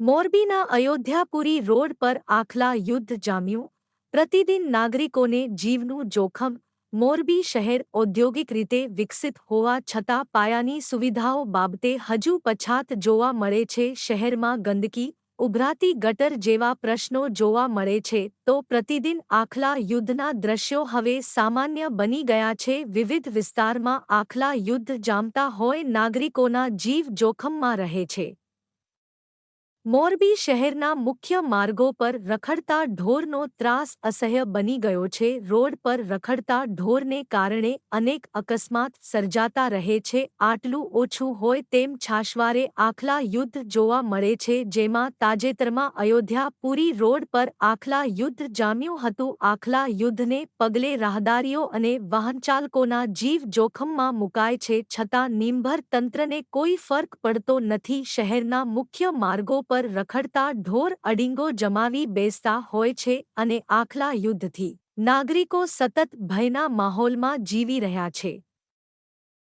મોરબીના અયોધ્યાપુરી રોડ પર આખલા યુદ્ધ જામ્યું. પ્રતિદિન નાગરિકોને જીવનું જોખમ મોરબી શહેર ઔદ્યોગિક રીતે વિકસિત હોવા છતાં પાયાની સુવિધાઓ બાબતે હજુ પછાત જોવા મળે છે શહેરમાં ગંદકી, ઉભરાતી ગટર જેવા પ્રશ્નો જોવા મળે છે તો પ્રતિદિન આખલા યુદ્ધના દ્રશ્યો હવે સામાન્ય બની ગયા છે. વિવિધ વિસ્તારમાં આખલા યુદ્ધ જામતા હોય નાગરિકોના જીવ જોખમમાં રહે છે. મોરબી શહેરના મુખ્ય માર્ગો પર રખડતા ઢોરનો ત્રાસ અસહ્ય બની ગયો છે. રોડ પર રખડતા ઢોરને કારણે અનેક અકસ્માત સર્જાતા રહે છે. આટલું ઓછું હોય તેમ છાશવારે આખલા યુદ્ધ જોવા મળે છે, જેમાં તાજેતરમાં અયોધ્યા પુરી રોડ પર આખલા યુદ્ધ જામ્યું હતું. આખલા યુદ્ધને પગલે રાહદારીઓ અને વાહનચાલકોના જીવ જોખમમાં મુકાય છે, છતાં નિંભર તંત્રને કોઈ ફર્ક પડતો નથી. શહેરના મુખ્ય માર્ગો પર રખડતા ઢોર અડીંગો જમાવી બેસતા હોય છે અને આખલા યુદ્ધથી. નાગરિકો સતત ભયના માહોલમાં જીવી રહ્યા છે.